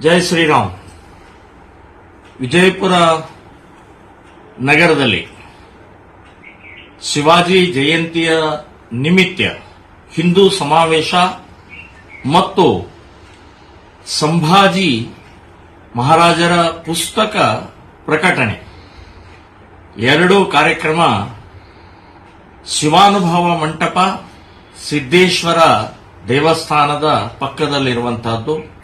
ಜೈ ಶ್ರೀರಾಮ್. ವಿಜಯಪುರ ನಗರದಲ್ಲಿ ಶಿವಾಜಿ ಜಯಂತಿಯ ನಿಮಿತ್ತ ಹಿಂದೂ ಸಮಾವೇಶ ಮತ್ತು ಸಂಭಾಜಿ ಮಹಾರಾಜರ ಪುಸ್ತಕ ಪ್ರಕಟಣೆ. ಎರಡೂ ಕಾರ್ಯಕ್ರಮ ಶಿವಾನುಭವ ಮಂಟಪ ಸಿದ್ದೇಶ್ವರ ದೇವಸ್ಥಾನದ ಪಕ್ಕದಲ್ಲಿರುವಂತಹದ್ದು.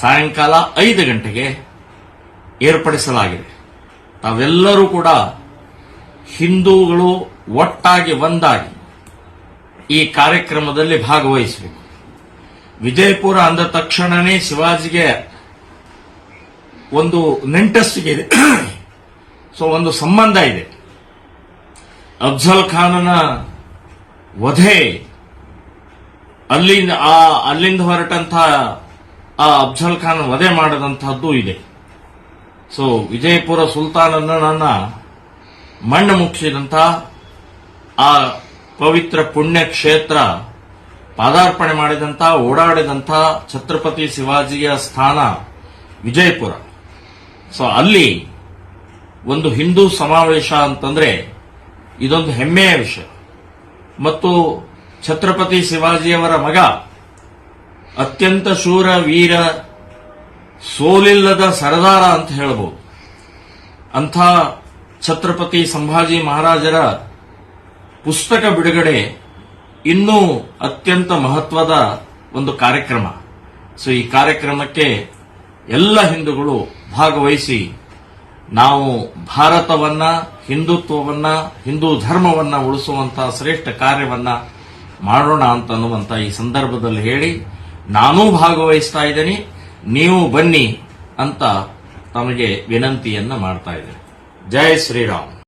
ಸಾಯಂಕಾಲ ಐದು ಗಂಟೆಗೆ ಏರ್ಪಡಿಸಲಾಗಿದೆ. ತಾವೆಲ್ಲರೂ ಕೂಡ ಹಿಂದೂಗಳು ಒಟ್ಟಾಗಿ ಒಂದಾಗಿ ಈ ಕಾರ್ಯಕ್ರಮದಲ್ಲಿ ಭಾಗವಹಿಸಬೇಕು. ವಿಜಯಪುರ ಅಂದ ತಕ್ಷಣನೇ ಶಿವಾಜಿಗೆ ಒಂದು ನೆಂಟಸ್ಸಿಗೆ ಇದೆ. ಸೊ, ಒಂದು ಸಂಬಂಧ ಇದೆ. ಅಫ್ಜಲ್ ಖಾನನ ವಧೆ ಅಲ್ಲಿಂದ ಆ, ಅಲ್ಲಿಂದ ಹೊರಟಂತ ಆ ಅಫ್ಜಲ್ ಖಾನ್ ವಧೆ ಮಾಡದಂತಹದ್ದು ಇದೆ. ಸೊ ವಿಜಯಪುರ ಸುಲ್ತಾನನನ್ನ ಮಣ್ಣು ಮುಚ್ಚಿದಂತಹ ಆ ಪವಿತ್ರ ಪುಣ್ಯ ಕ್ಷೇತ್ರ ಪಾದಾರ್ಪಣೆ ಮಾಡಿದಂತ ಓಡಾಡಿದಂತ ಛತ್ರಪತಿ ಶಿವಾಜಿಯ ಸ್ಥಾನ ವಿಜಯಪುರ. ಸೊ ಅಲ್ಲಿ ಒಂದು ಹಿಂದೂ ಸಮಾವೇಶ ಅಂತಂದ್ರೆ ಇದೊಂದು ಹೆಮ್ಮೆಯ ವಿಷಯ. ಮತ್ತು ಛತ್ರಪತಿ ಶಿವಾಜಿಯವರ ಮಗ ಅತ್ಯಂತ ಶೂರ ವೀರ ಸೋಲಿಲ್ಲದ ಸರದಾರ ಅಂತ ಹೇಳಬಹುದು ಅಂಥ ಛತ್ರಪತಿ ಸಂಭಾಜಿ ಮಹಾರಾಜರ ಪುಸ್ತಕ ಬಿಡುಗಡೆ ಇನ್ನೂ ಅತ್ಯಂತ ಮಹತ್ವದ ಒಂದು ಕಾರ್ಯಕ್ರಮ. ಸೊ, ಈ ಕಾರ್ಯಕ್ರಮಕ್ಕೆ ಎಲ್ಲ ಹಿಂದೂಗಳು ಭಾಗವಹಿಸಿ ನಾವು ಭಾರತವನ್ನ, ಹಿಂದುತ್ವವನ್ನ, ಹಿಂದೂ ಧರ್ಮವನ್ನ ಉಳಿಸುವಂತಹ ಶ್ರೇಷ್ಠ ಕಾರ್ಯವನ್ನ ಮಾಡೋಣ ಅಂತ ಅನ್ನುವಂತ ಈ ಸಂದರ್ಭದಲ್ಲಿ ಹೇಳಿ ನಾನೂ ಭಾಗವಹಿಸ್ತಾ ಇದ್ದೀನಿ. ನೀವು ಬನ್ನಿ ಅಂತ ತಮಗೆ ವಿನಂತಿಯನ್ನ ಮಾಡ್ತಾ ಇದ್ದೀನಿ. ಜೈ ಶ್ರೀರಾಮ್.